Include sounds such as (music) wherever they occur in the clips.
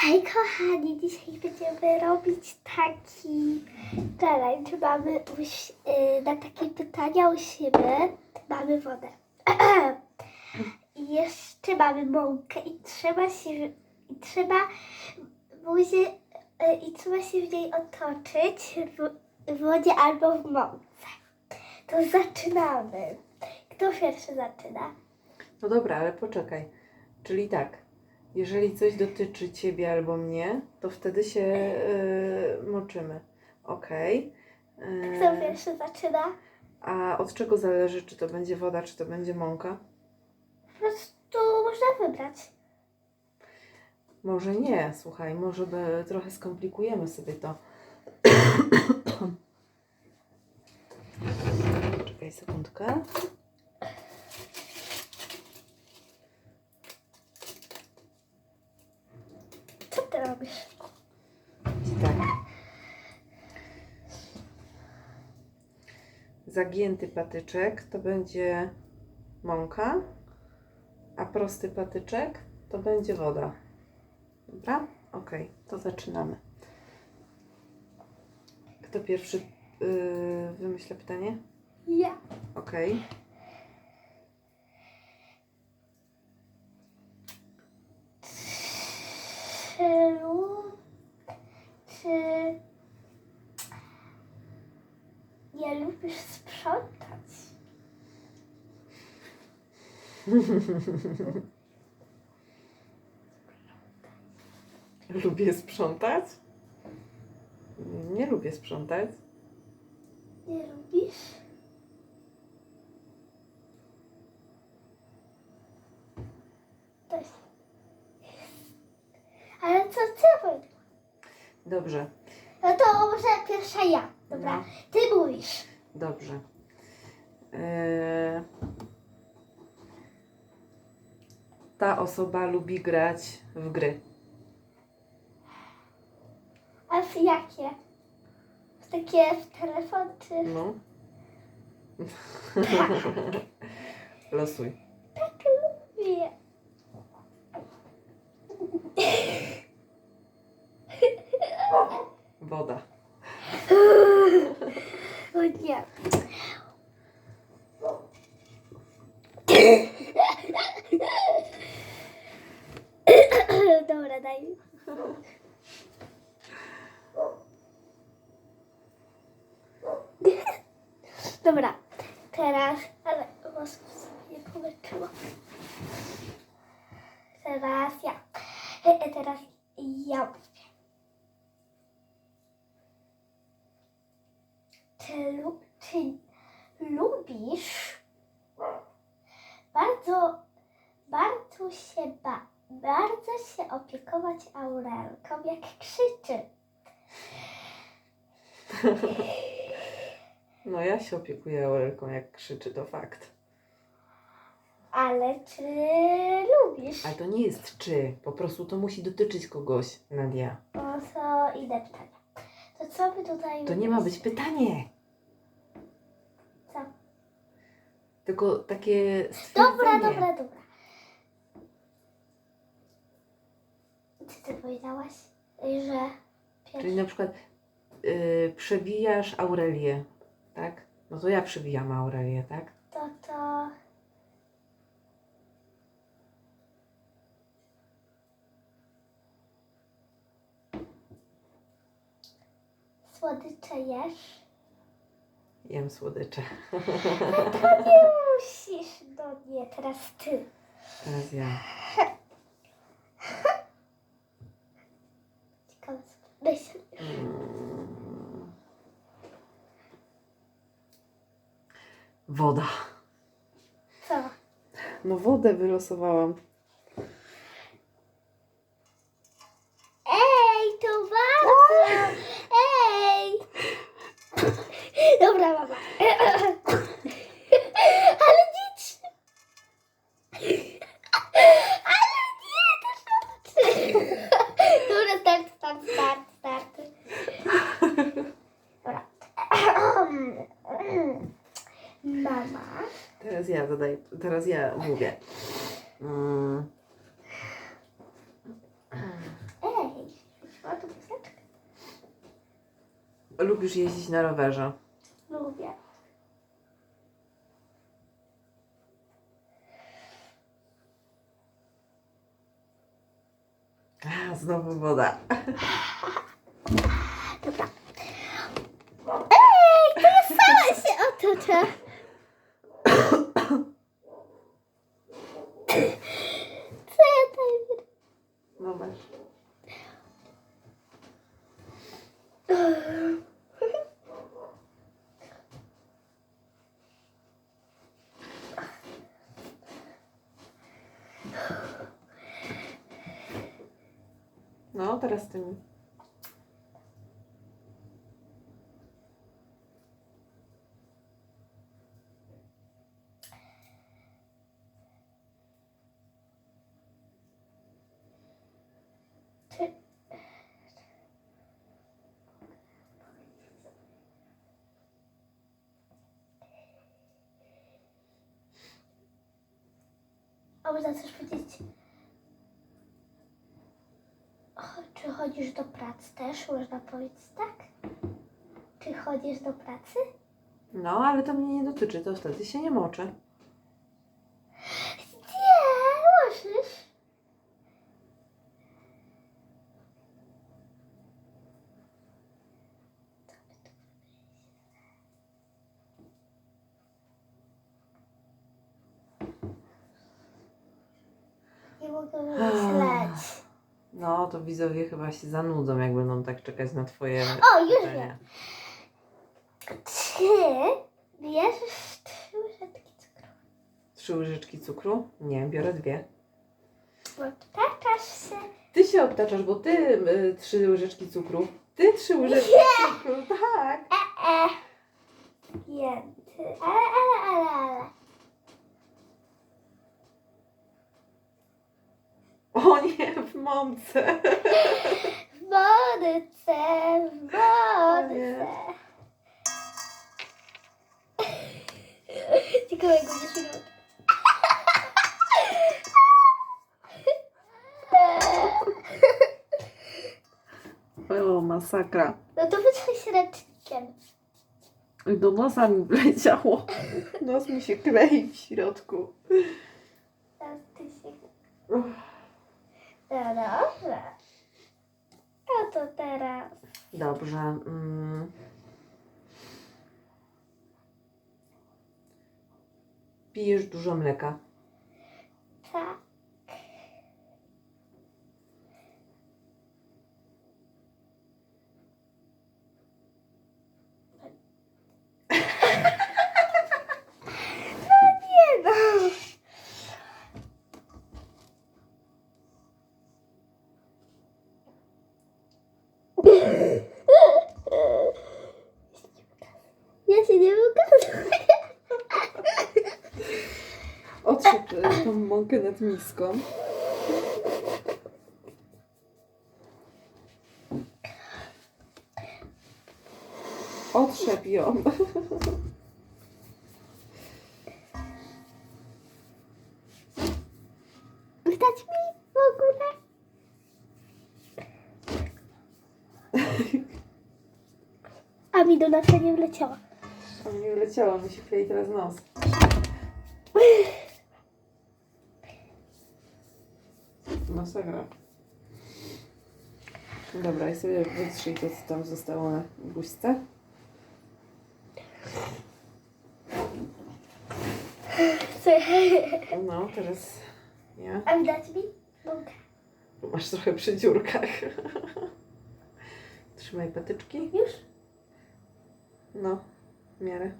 Hej kochani, dzisiaj będziemy robić taki challenge. Mamy y, na takie pytania musimy. Mamy wodę. (clears throat) I jeszcze mamy mąkę i trzeba się i trzeba buzię, y, i trzeba się w niej otoczyć w wodzie albo w mące. To zaczynamy. Kto pierwszy zaczyna? No dobra, ale poczekaj. Czyli tak, jeżeli coś dotyczy ciebie albo mnie, to wtedy się yy, moczymy. Okej. Yy, Kto pierwszy zaczyna? a od czego zależy, czy to będzie woda, czy to będzie mąka? Po prostu można wybrać. Może nie, słuchaj, może by trochę skomplikujemy sobie to. (coughs) Czekaj sekundkę. Co ty robisz? Tak. Zagięty patyczek to będzie mąka, a prosty patyczek to będzie woda. Dobra? Ok, to zaczynamy. Kto pierwszy yy, wymyśla pytanie? Ja. Ok. Czy. Czy... Nie lubisz sprzątać? (laughs) Lubię sprzątać? Nie lubię sprzątać. Nie lubisz? Ale co ty? Dobrze, No to może pierwsza ja. Dobra, No. ty mówisz. dobrze. Yy, ta osoba lubi grać w gry. A w jakie? W takie w telefon czy... No. (laughs) Losuj. Tak lubię. Woda. O nie. Dobra, daj mi. Dobra, teraz, ale włosów sobie nie poleczyło. Teraz ja. E, e, Teraz ja lu- czy lubisz bardzo, bardzo się ba, bardzo się opiekować Aurelką, jak krzyczy? (laughs) No ja się opiekuję Aurelką, jak krzyczy, to fakt. Ale czy lubisz? Ale to nie jest czy, po prostu to musi dotyczyć kogoś, Nadia. No to idę pytania. To co by tutaj... To nie ma być pytanie, Co? tylko takie Dobra, stwierdzenie. dobra, dobra. Co ty powiedziałaś? Że Czyli na przykład yy, przewijasz Aurelię, tak? No to ja przewijam Aurelię, tak? To to... Słodycze jesz? Jem słodycze. To nie musisz, no nie, teraz ty. Teraz ja. Ciekawe co myślisz. Mm. Woda. Co? No wodę wylosowałam. Ej, to bardzo! Ej! Dobra, mama. Ale dzieci. Ale nie, też oczy. Dobra, start, start, start, start. Dobra. Mama. Teraz ja zadaję, teraz ja mówię. Mm. Ej, wzięła tu. Lubisz jeździć na rowerze? Znowu woda. Dobra. Ej, to ja sama się otoczę. Co ja No masz. Teraz ty mi. Czy... A można coś powiedzieć? O, Czy chodzisz do pracy też? Można powiedzieć tak? Czy chodzisz do pracy? No, ale to mnie nie dotyczy, to wtedy się nie moczy. Nie, możesz. Nie mogę (laughs) to widzowie chyba się zanudzą, jak będą tak czekać na twoje O, już pytania. wiem. Bierzesz trzy łyżeczki cukru? Trzy łyżeczki cukru? Nie, biorę dwie. Obtaczasz się. Ty się obtaczasz, bo ty y, trzy łyżeczki cukru. Ty trzy łyżeczki cukru, tak. E, Pięty. Ale, ale, ale, ale. O nie, w mące. W wodce. Ciekawe, jak będziesz wyglądać. O, masakra. No to wytrzej ręcznikiem. I do nosa mi wleciało. Nos mi się klei w środku. Teraz ty się... Uff. No dobrze. No to teraz... Dobrze. Mm. Pijesz dużo mleka. Tak. No nie no. Ja się nie pokazuję. Otrzep e, tą mąkę nad miską. Otrzep ją. Widać mi w ogóle? A mi do nosa nie wleciała. A mnie wleciało, mi się klei teraz nos. Masakra. Dobra, i sobie wytrzyj to, co tam zostało na buźce. No, teraz ja. A widać mi? Masz trochę przy dziurkach. (laughs) Trzymaj patyczki. Już? No, w miarę.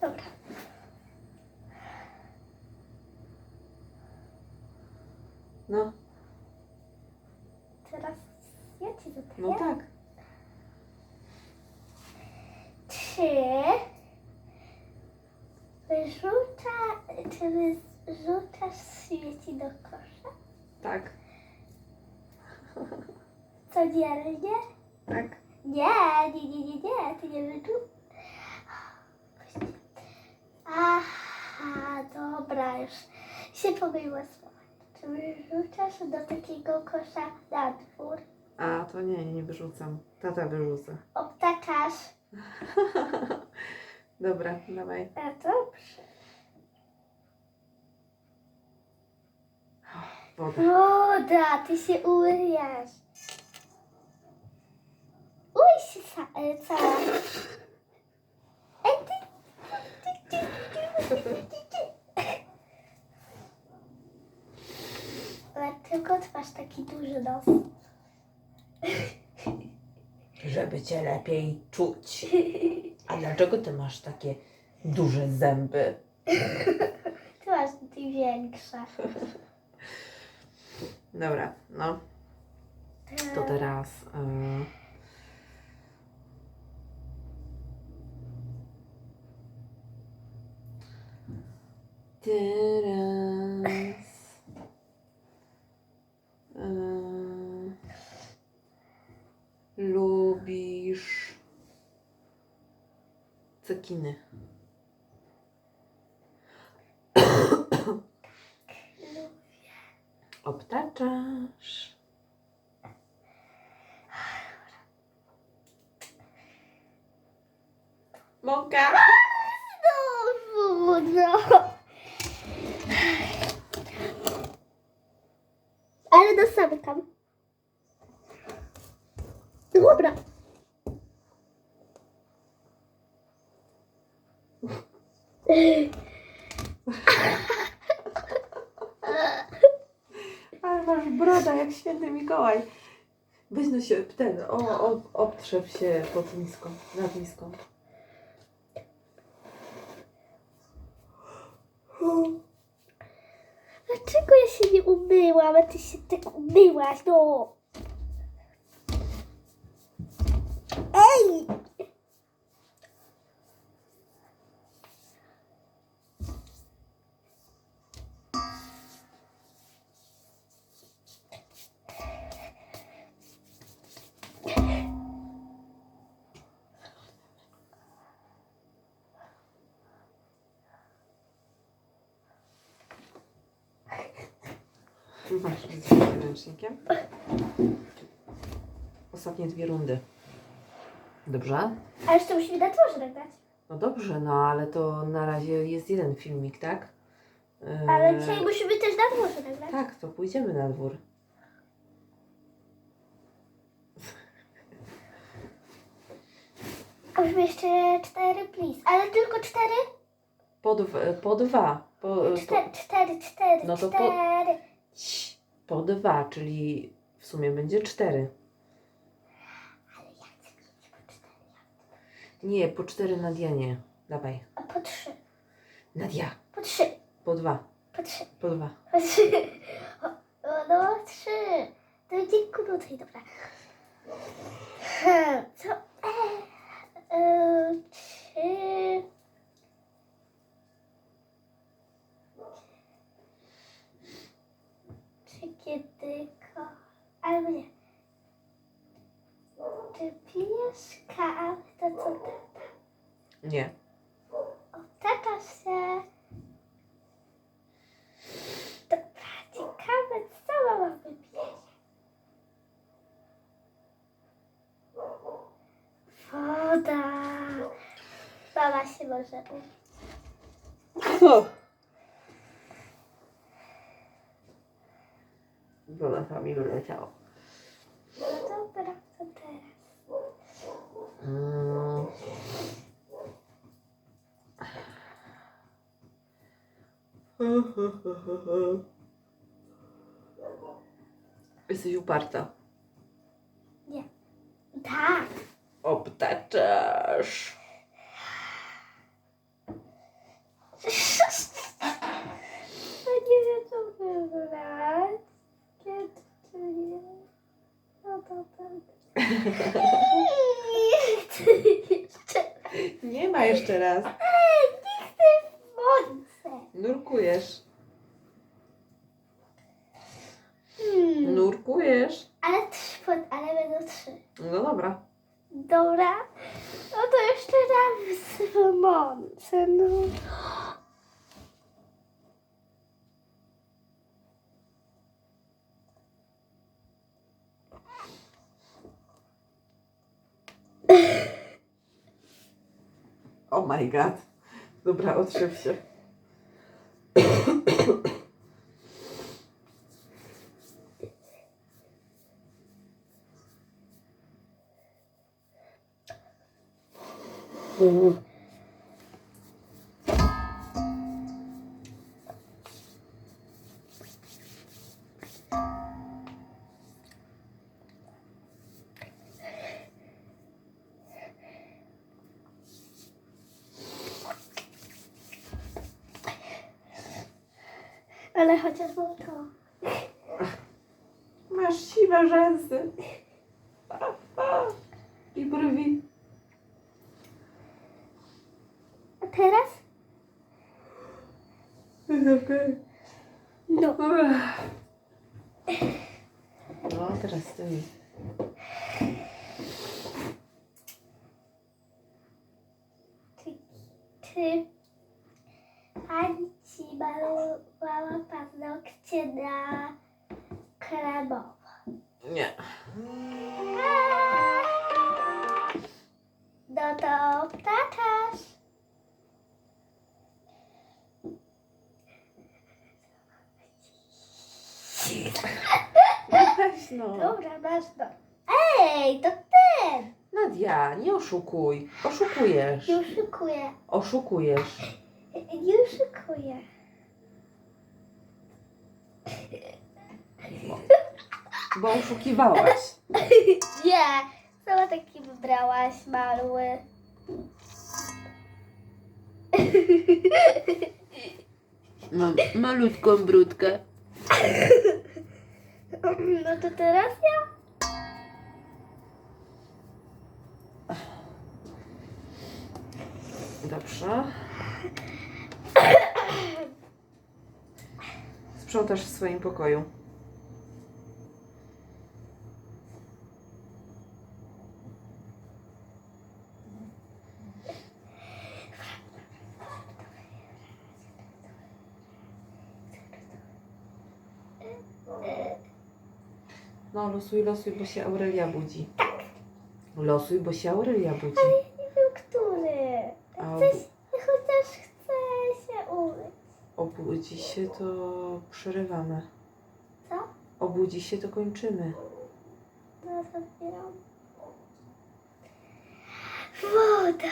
Dobra. No, Teraz ja ci dodaję. no tak. Czy wyrzuca, czy wyrzucasz śmieci do kosza? Tak, Codziennie? tak. Nie, nie, nie, nie, nie, ty nie wyrzucasz. Aha, dobra, już się pomyliła słowa. Czy wyrzucasz do takiego kosza na dwór? A, to nie, nie wyrzucam. Tata wyrzuca. Obtaczasz. (laughs) Dobra, dawaj. A dobrze. Woda. Woda, ty się umyjesz. Uj się sa- e, cała. Ej, ty. ty, ty, ty, ty, ty, ty. Ale tylko twarz taki duży nos. Żeby cię lepiej czuć. A dlaczego ty masz takie duże zęby? Ty masz ty większe. Dobra, no. To teraz. y, Teraz. y, Lubisz cekiny. Obtaczasz. Moka. Znowu, no. Ale do zamykam. Dobra. Ale masz broda jak święty Mikołaj. Weź no się ten, o, o, się pod miską, nad miską. Dlaczego ja się nie umyłam, a ty się tak umyłaś, no? Ej! Ostatnie dwie rundy. Dobrze? A jeszcze musimy na dworze nagrać. No dobrze, no ale to na razie jest jeden filmik, tak? Yy, Ale dzisiaj musimy też na dworze nagrać. Tak, to pójdziemy na dwór. Musimy jeszcze cztery, please. Ale tylko cztery? Po, dw- po dwa. Po, po, Cztery, cztery, cztery, No to po- cztery. Po dwa, czyli w sumie będzie cztery. Ale ja chcę mieć po cztery. Nie, po cztery na Dianie. Dawaj. A po trzy. Nadia. Po trzy. Po dwa. Po trzy. Po dwa. Po trzy. O, o, no trzy. To będzie krócej, dobra. Hmm, Co? E, e, trzy. Czy kiedy ko... Albo nie. Czy pijesz kawę, to co tata? Nie. Otaczasz się. Dobra, ciekawe, co mama wybierze. Woda. Mama się może umyć. Woda tam mi wyleciała. No dobra, co teraz? Mm. Jesteś uparta. Nie. Tak. Obtaczasz. No nie wiem, co wybrać. Kiedy czy nie? No to tak. (laughs) Nie ma jeszcze raz. Ej, nie chcę w wodce. Nurkujesz. Hmm. Nurkujesz. Ale trzy, pod- ale będą trzy. No dobra. Dobra. No to jeszcze raz w mące, Oh my god. Dobra, otrzep się. Ale chociaż mam to. Masz siwe rzęsy. I brwi. A teraz? Jest okej. No. No, teraz ty. Czy pani ci malowała paznokcie na kremowo? Nie. No to ptakasz. Weź no. Dobra, masz to. Ej, to ten! Nadia, nie oszukuj. Oszukujesz. Nie oszukuję. Oszukujesz. Nie oszukuję. Bo oszukiwałaś. (laughs) Nie, sama taki wybrałaś mały. Mam malutką brudkę. (laughs) No to teraz ja. Dobrze. Sprzątasz w swoim pokoju. No, losuj, losuj, bo się Aurelia budzi. Losuj, bo się Aurelia budzi. Nie wiem, który. A ob- Coś, chociaż chcę się umyć. obudzi się, to przerywamy. Co? Obudzi się, to kończymy. Teraz otwieram. Woda.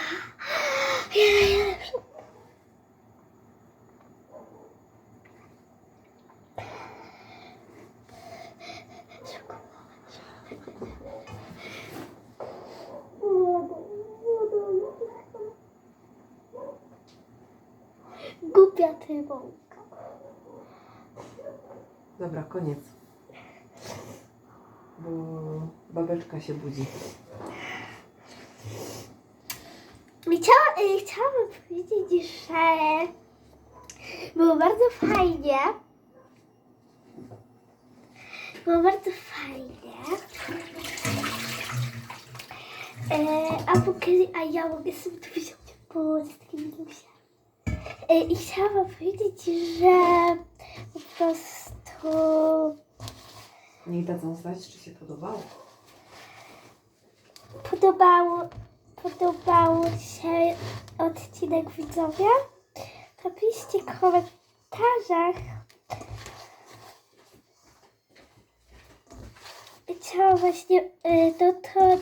Ja najlepsza. Głupia ty mąka. Dobra, koniec. Bo babeczka się budzi. Chciała, y, chciałabym powiedzieć, że było bardzo fajnie. Było bardzo fajnie. E, a, pokazy, a ja mogę sobie to wziąć, bo z takim wziąłem. E, I chciałabym powiedzieć, że po prostu Niech dadzą znać, czy się podobało. podobało, podobał się odcinek widzowie, to piszcie w komentarzach. Chciałam właśnie, y, no to